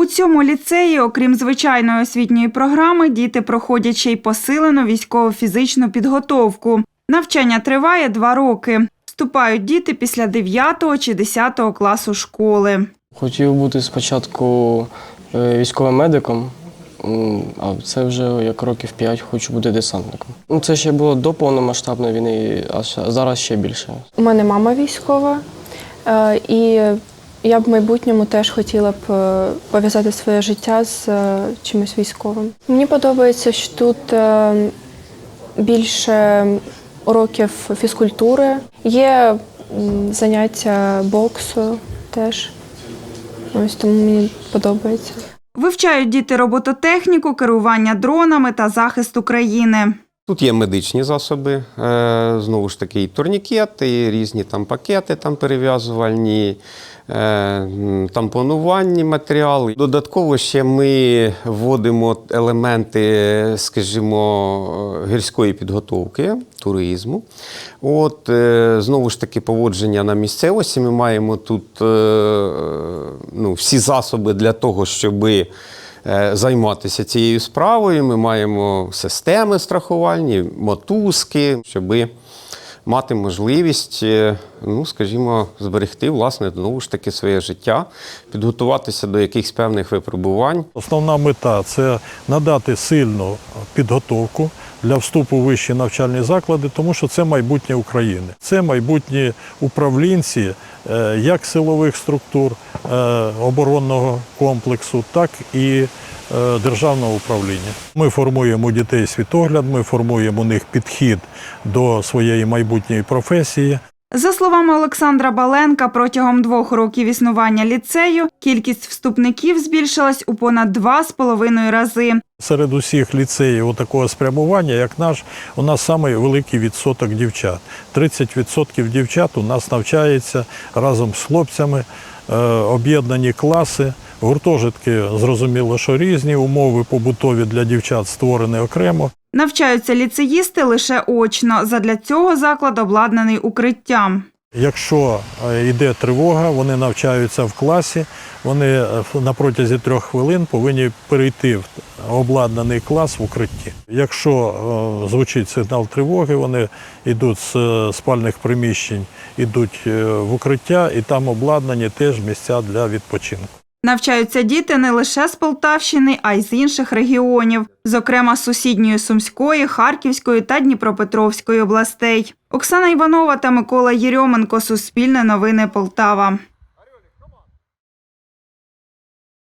У цьому ліцеї, окрім звичайної освітньої програми, діти проходять ще й посилену військово-фізичну підготовку. Навчання триває два роки. Вступають діти після 9 чи 10 класу школи. Хотів бути спочатку е, військовим медиком, а це вже як років 5 хочу бути десантником. Ну, це ще було до повномасштабної війни, а зараз ще більше. У мене мама військова, е, і я б в майбутньому теж хотіла б е, пов'язати своє життя з е, чимось військовим. Мені подобається, що тут е, більше уроків фізкультури, є заняття боксу теж. Ось тому мені подобається. Вивчають діти робототехніку, керування дронами та захист України. Тут є медичні засоби, е, знову ж таки, і турнікети, і різні там пакети там перев'язувальні, е, тампонувальні матеріали. Додатково ще ми вводимо елементи, скажімо, гірської підготовки, туризму. От, е, знову ж таки, поводження на місцевості. Ми маємо тут ну, всі засоби для того, щоби займатися цією справою. Ми маємо системи страхувальні, мотузки, щоб мати можливість, е, ну, скажімо, зберегти власне знову ж таки своє життя, підготуватися до якихось певних випробувань. Основна мета це надати сильну підготовку для вступу в вищі навчальні заклади, тому що це майбутнє України. Це майбутні управлінці е, як силових структур е, оборонного комплексу, так і е, державного управління. Ми формуємо дітей світогляд, ми формуємо у них підхід до своєї майбутньої професії. За словами Олександра Баленка, протягом двох років існування ліцею кількість вступників збільшилась у понад два з половиною рази. Серед усіх ліцеїв такого спрямування, як наш, у нас самий великий відсоток дівчат. 30% дівчат у нас навчається разом з хлопцями, е, об'єднані класи. Гуртожитки зрозуміло, що різні умови побутові для дівчат створені окремо. Навчаються ліцеїсти лише очно. Задля цього заклад обладнаний укриттям. Якщо е, йде тривога, вони навчаються в класі, вони е, на протязі трьох хвилин повинні перейти в обладнаний клас в укритті. Якщо е, звучить сигнал тривоги, вони йдуть з спальних приміщень, йдуть в укриття, і там обладнані теж місця для відпочинку. Навчаються діти не лише з Полтавщини, а й з інших регіонів, зокрема з сусідньої Сумської, Харківської та Дніпропетровської областей. Оксана Іванова та Микола Єрьоменко. Суспільне новини Полтава.